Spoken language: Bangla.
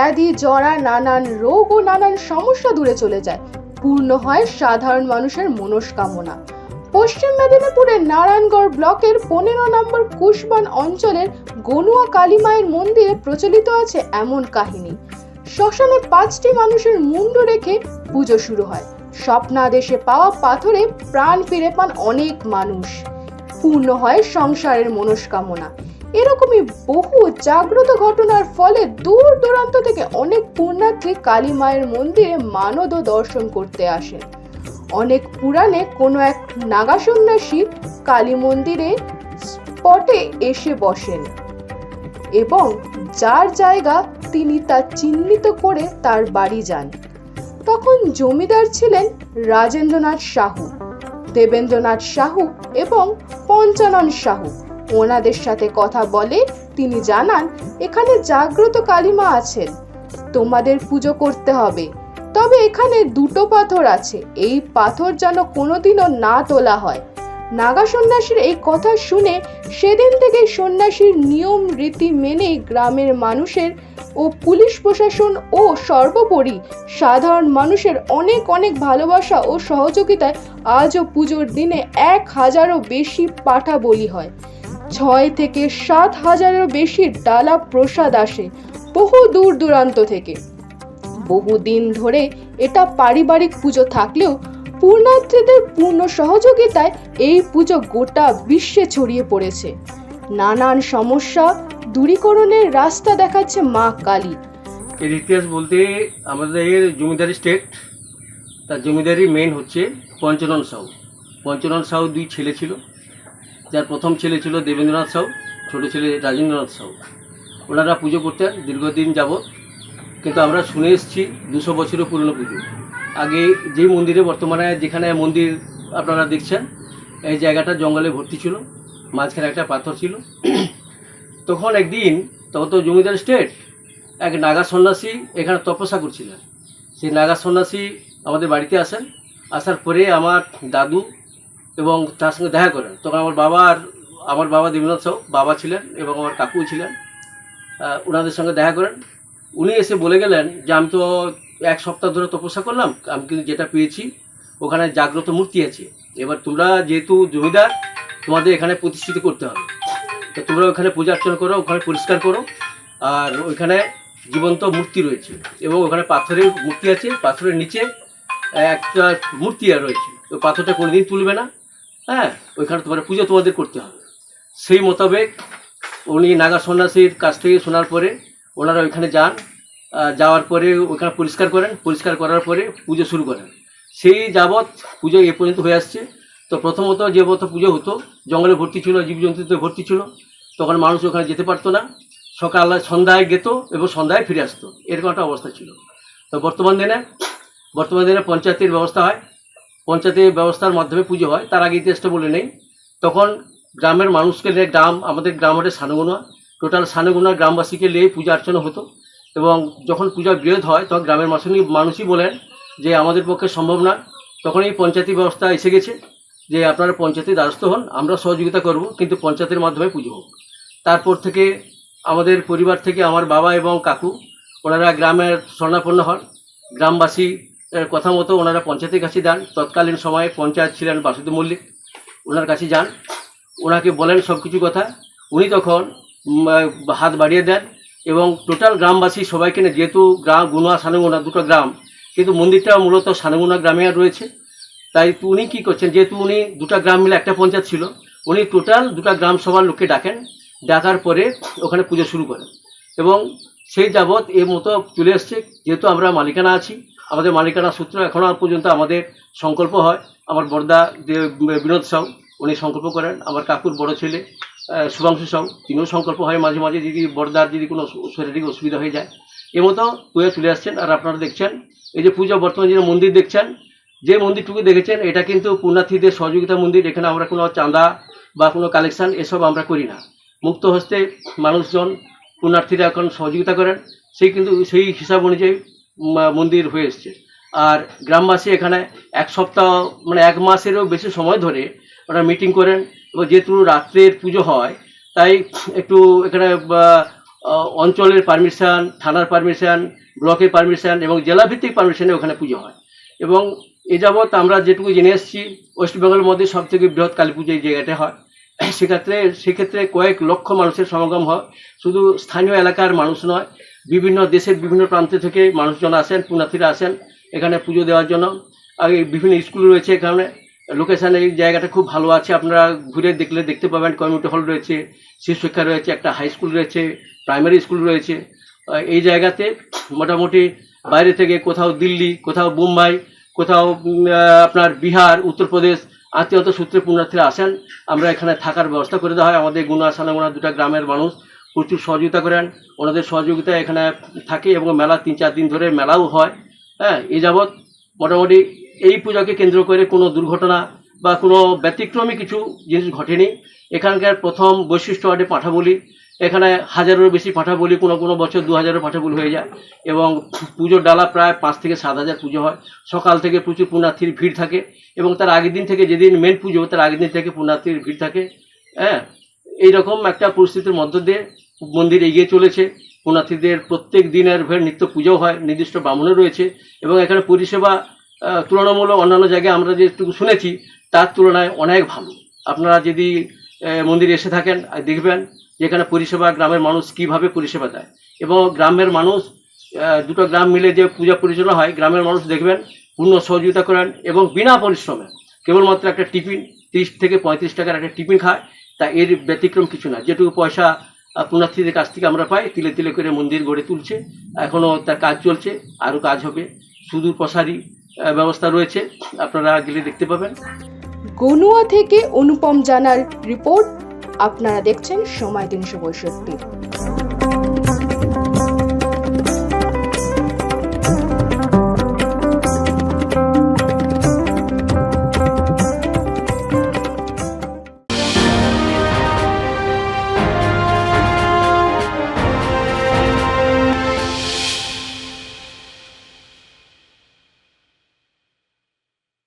ব্যাধি, জরা, নানান রোগ ও নানান সমস্যা দূরে চলে যায়। পূর্ণ হয় সাধারণ মানুষের মনস্কামনা। পশ্চিম মেদিনীপুরের নারায়ণগড় ব্লকের পনেরো নম্বর কুশবন অঞ্চলের গনুয়া কালীমায়ের মন্দিরে প্রচলিত আছে এমন কাহিনী। শ্মশানে পাঁচটি মানুষের মুন্ড রেখে পুজো শুরু হয়। স্বপ্নাদেশে পাওয়া পাথরে প্রাণ ফিরে পান অনেক মানুষ। পূর্ণ হয় সংসারের মনস্কামনা। এরকমই বহু জাগ্রত ঘটনার ফলে দূর দূরান্ত থেকে অনেক পুণ্যার্থী কালী মায়ের মন্দিরে মানদ দর্শন করতে আসেন অনেক পুরাণে কোনো এক নাগা সন্ন্যাসী কালী মন্দিরে স্পটে এসে বসেন এবং যার জায়গা তিনি তা চিহ্নিত করে তার বাড়ি যান। তখন জমিদার ছিলেন রাজেন্দ্রনাথ সাহু, দেবেন্দ্রনাথ সাহু এবং পঞ্চানন সাহু। ওনাদের সাথে কথা বলে তিনি জানান, এখানে জাগ্রত কালিমা আছেন। তোমাদের পুজো করতে হবে। তবে এখানে দুটো পাথর আছে। এই পাথর যেন কোনোদিনও না তোলা হয়। নাগা সন্ন্যাসীর এই কথা শুনে সেদিন থেকে সন্ন্যাসীর নিয়ম, রীতি মেনে গ্রামের মানুষের ও পুলিশ প্রশাসন ও সর্বোপরি সাধারণ মানুষের অনেক অনেক ভালোবাসা ও সহযোগিতায় আজও পুজোর দিনে এক হাজারও বেশি পাঠা বলি হয়। ছয় থেকে সাত হাজারেরও বেশি ডালা প্রসাদ আসে বহু দূর দূরান্ত থেকে। বহুদিন ধরে এটা পারিবারিক পুজো থাকলেও পূর্ণার্থীদের পূর্ণ সহযোগিতায় এই পুজো গোটা বিশ্বে ছড়িয়ে পড়েছে। নানান সমস্যা দূরীকরণের রাস্তা দেখাচ্ছে মা কালী। এর ইতিহাস বলতে আমাদের জমিদারি স্টেট তার জমিদারি মেন হচ্ছে পঞ্চনন সাউ পঞ্চনন সাউ দুই ছেলে ছিল। যার প্রথম ছেলে ছিল দেবেন্দ্রনাথ সাউ ছোটো ছেলে রাজেন্দ্রনাথ সাউ ওনারা পুজো করতেন দীর্ঘদিন যাবৎ, কিন্তু আমরা শুনে এসেছি দুশো বছরের পুরনো পুজো। আগে যে মন্দিরে বর্তমানে যেখানে মন্দির আপনারা দেখছেন, এই জায়গাটা জঙ্গলে ভর্তি ছিল, মাঝখানে একটা পাথর ছিল। তখন একদিন তখন তো জমিদার স্টেট, এক নাগা সন্ন্যাসী এখানে তপস্যা করছিলেন। সেই নাগা সন্ন্যাসী আমাদের বাড়িতে আসেন। আসার পরে আমার দাদু এবং তার সঙ্গে দেখা করেন। তখন আমার বাবা আর আমার বাবা দেবনাথ সাউ বাবা ছিলেন এবং আমার কাকু ছিলেন। ওনাদের সঙ্গে দেখা করেন। উনি এসে বলে গেলেন যে, আমি তো এক সপ্তাহ ধরে তপস্যা করলাম। আমি কিন্তু যেটা পেয়েছি, ওখানে জাগ্রত মূর্তি আছে। এবার তোমরা যেহেতু জমিদার, তোমাদের এখানে প্রতিষ্ঠিত করতে হবে। তো তোমরা ওখানে পূজা অর্চনা করো, ওখানে পরিষ্কার করো। আর ওইখানে জীবন্ত মূর্তি রয়েছে এবং ওখানে পাথরের মূর্তি আছে। পাথরের নিচে একটা মূর্তি আর রয়েছে। ওই পাথরটা কোনোদিন তুলবে না। হ্যাঁ ওইখানে তোমার পুজো তোমাদের করতে হবে। সেই মোতাবেক উনি নাগা সন্ন্যাসীর কাছ থেকে শোনার পরে ওনারা ওইখানে যান যাওয়ার পরে ওইখানে পরিষ্কার করেন। পরিষ্কার করার পরে পুজো শুরু করেন। সেই যাবৎ পুজো এ পর্যন্ত হয়ে আসছে। তো প্রথমত যে মতো পুজো হতো, জঙ্গলে ভর্তি ছিল, জীবজন্তুতে ভর্তি ছিল, তখন মানুষ ওখানে যেতে পারতো না। সকাল সন্ধ্যায় গেত এবং সন্ধ্যায় ফিরে আসতো। এরকম একটা অবস্থা ছিল। তো বর্তমান দিনে বর্তমান দিনে পঞ্চায়েতের ব্যবস্থা হয়। পঞ্চায়েতের ব্যবস্থার মাধ্যমে পুজো হয়, তার আগে ইতিহাসটা বলে নেই। তখন গ্রামের মানুষকে নিয়ে গ্রাম, আমাদের গ্রাম হচ্ছে সানুগুনা। টোটাল সানুগুনা গ্রামবাসীকে নিয়ে পূজা অর্চনা হতো এবং যখন পূজা বৃহৎ হয়, তখন গ্রামের মানুষই মানুষই বলেন যে আমাদের পক্ষে সম্ভব না। তখন এই পঞ্চায়েতি ব্যবস্থা এসে গেছে যে আপনারা পঞ্চায়েতের দ্বারস্থ হন, আমরা সহযোগিতা করব, কিন্তু পঞ্চায়েতের মাধ্যমে পুজো হোক। তারপর থেকে আমাদের পরিবার থেকে আমার বাবা এবং কাকু, ওনারা গ্রামের স্বর্ণাপন্ন হন। গ্রামবাসী কথা মতো ওনারা পঞ্চায়েতের কাছে যান। তৎকালীন সময়ে পঞ্চায়েত ছিলেন বাসুদেব মল্লিক। ওনার কাছে যান। ওনাকে বলেন সব কিছু কথা। উনি তখন হাত বাড়িয়ে দেন এবং টোটাল গ্রামবাসী সবাইকে নিয়ে, যেহেতু গ্রাম গুনা, সানুগুনা দুটো গ্রাম, কিন্তু মন্দিরটা মূলত সানুগুনা গ্রামে আর রয়েছে। তাই উনি কী করছেন, যেহেতু উনি দুটো গ্রাম মিলে একটা পঞ্চায়েত ছিল, উনি টোটাল দুটো গ্রাম সভার লোককে ডাকেন। ডাকার পরে ওখানে পুজো শুরু করেন। এবং সেই যাবৎ এর মতো চলে এসছে, যেহেতু আমরা মালিকানা আছি আমাদের মালিকানা সূত্র এখনও পর্যন্ত আমাদের সংকল্প হয়। আমার বর্দা বিনোদ সাউ, উনি সংকল্প করেন। আমার কাকুর বড় ছেলে শুভাংশু সাউ, তিনিও সংকল্প হয় মাঝে মাঝে যদি বর্দার যদি কোনো শারীরিক অসুবিধা হয়ে যায়। এ মতো পুজো চলে আসছেন। আর আপনারা দেখছেন, এই যে পুজো বর্তমানে যে মন্দির দেখছেন, যে মন্দিরটুকু দেখেছেন, এটা কিন্তু পুণ্যার্থীদের সহযোগিতা মন্দির। এখানে আমরা কোনো চাঁদা বা কোনো কালেকশন এসব আমরা করি না। মুক্ত হস্তে মানুষজন পুণ্যার্থীরা এখন সহযোগিতা করেন। সেই কিন্তু, সেই হিসাব অনুযায়ী মন্দির হয়ে এসছে। আর গ্রামবাসী এখানে এক সপ্তাহ মানে এক মাসেরও বেশি সময় ধরে ওরা মিটিং করেন এবং যেহেতু রাত্রের পুজো হয়, তাই একটু এখানে অঞ্চলের পারমিশন থানার পারমিশন ব্লকের পারমিশন এবং জেলাভিত্তিক পারমিশনে ওখানে পুজো হয়। এবং এ যাবৎ আমরা যেটুকু জেনে এসেছি ওয়েস্ট বেঙ্গলের মধ্যে সব থেকে বৃহৎ কালী পুজো এই জায়গাটা হয়। সেক্ষেত্রে সেক্ষেত্রে কয়েক লক্ষ মানুষের সমাগম হয়। শুধু স্থানীয় এলাকার মানুষ নয় বিভিন্ন দেশের বিভিন্ন প্রান্ত থেকে মানুষজন আসেন, পুণ্যার্থীরা আসেন এখানে পুজো দেওয়ার জন্য। আগে বিভিন্ন স্কুল রয়েছে এখানে। লোকেশান এই জায়গাটা খুব ভালো আছে, আপনারা ঘুরে দেখলে দেখতে পাবেন। কমিউনিটি হল রয়েছে শিশু শিক্ষা রয়েছে, একটা হাই স্কুল রয়েছে প্রাইমারি স্কুল রয়েছে। এই জায়গাতে মোটামুটি বাইরে থেকে কোথাও দিল্লি, কোথাও মুম্বাই, কোথাও আপনার বিহার, উত্তরপ্রদেশ আত্মীয়তা সূত্রে পুণ্যার্থীরা আসেন। আমরা এখানে থাকার ব্যবস্থা করে দেওয়া হয়। আমাদের গুনা, সানাগুনা দুটা গ্রামের মানুষ প্রচুর সহযোগিতা করেন। ওনাদের সহযোগিতা এখানে থাকে এবং মেলা তিন চার দিন ধরে মেলাও হয়। হ্যাঁ এই যাবৎ মোটামুটি এই পূজাকে কেন্দ্র করে কোনো দুর্ঘটনা বা কোনো ব্যতিক্রমী কিছু জিনিস ঘটেনি। এখানকার প্রথম বৈশিষ্ট্য আটে পাঠাবলি। এখানে হাজারেরও বেশি পাঠাবলি, কোনো কোনো বছর দু হাজারও পাঠা বলি হয়ে যায় এবং পুজোর ডালা প্রায় পাঁচ থেকে সাত হাজার পুজো হয়। সকাল থেকে প্রচুর পুণ্যার্থীর ভিড় থাকে এবং তার আগের দিন থেকে যেদিন মেন পুজো, তার আগের দিন থেকে পুণ্যার্থীর ভিড় থাকে। হ্যাঁ এইরকম একটা পরিস্থিতির মধ্য দিয়ে মন্দির এগিয়ে চলেছে। পুণ্যার্থীদের প্রত্যেক দিনের নিত্য পুজো হয়, নির্দিষ্ট ব্রাহ্মণও রয়েছে এবং এখানে পরিষেবা তুলনামূলক অন্যান্য জায়গায় আমরা যেটুকু শুনেছি, তার তুলনায় অনেক ভালো। আপনারা যদি মন্দিরে এসে থাকেন দেখবেন যে এখানে পরিষেবা, গ্রামের মানুষ কীভাবে পরিষেবা দেয় এবং গ্রামের মানুষ দুটো গ্রাম মিলে যে পূজা পরিচালনা হয়, গ্রামের মানুষ দেখবেন পূর্ণ সহযোগিতা করেন এবং বিনা পরিশ্রমে কেবলমাত্র একটা টিফিন, তিরিশ থেকে পঁয়ত্রিশ টাকার একটা টিফিন খায়, তা এর ব্যতিক্রম কিছু না। যেটুকু পয়সা পুণ্যার্থীদের কাছ থেকে আমরা পাই, তিলে তিলে করে মন্দির গড়ে তুলছে। এখনও তার কাজ চলছে আরও কাজ হবে। সুদূর প্রসারী ব্যবস্থা রয়েছে, আপনারা গেলে দেখতে পাবেন। গনুয়া থেকে অনুপম জানার রিপোর্ট, আপনারা দেখছেন সময় তিনশো পঁয়ষট্টি।